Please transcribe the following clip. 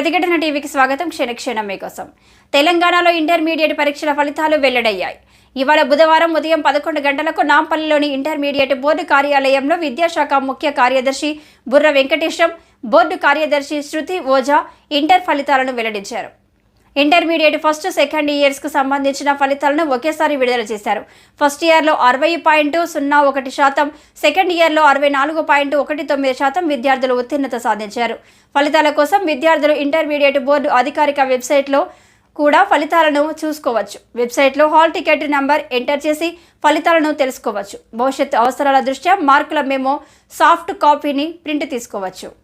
ప్రతిఘటన టీవీకి స్వాగతం. క్షణక్షణం మీకోసం. తెలంగాణలో ఇంటర్మీడియట్ పరీక్షల ఫలితాలు వెల్లడయ్యాయి. ఇవాళ బుధవారం ఉదయం పదకొండు గంటలకు నాంపల్లిలోని ఇంటర్మీడియట్ బోర్డు కార్యాలయంలో విద్యాశాఖ ముఖ్య కార్యదర్శి బుర్ర వెంకటేశం బోర్డు కార్యదర్శి శృతి ఓజా ఇంటర్ ఫలితాలను వెల్లడించారు. ఇంటర్మీడియట్ ఫస్ట్ సెకండ్ ఇయర్స్కు సంబంధించిన ఫలితాలను ఒకేసారి విడుదల చేశారు. ఫస్ట్ ఇయర్లో అరవై పాయింట్ సున్నా ఒకటి శాతం సెకండ్ ఇయర్లో అరవై నాలుగు పాయింట్ ఒకటి తొమ్మిది శాతం విద్యార్థులు ఉత్తీర్ణత సాధించారు. ఫలితాల కోసం విద్యార్థులు ఇంటర్మీడియట్ బోర్డు అధికారిక వెబ్సైట్లో కూడా ఫలితాలను చూసుకోవచ్చు. వెబ్సైట్లో హాల్ టికెట్ నంబర్ ఎంటర్ చేసి ఫలితాలను తెలుసుకోవచ్చు. భవిష్యత్ అవసరాల దృష్ట్యా మార్కుల మేము సాఫ్ట్ కాపీని ప్రింట్ తీసుకోవచ్చు.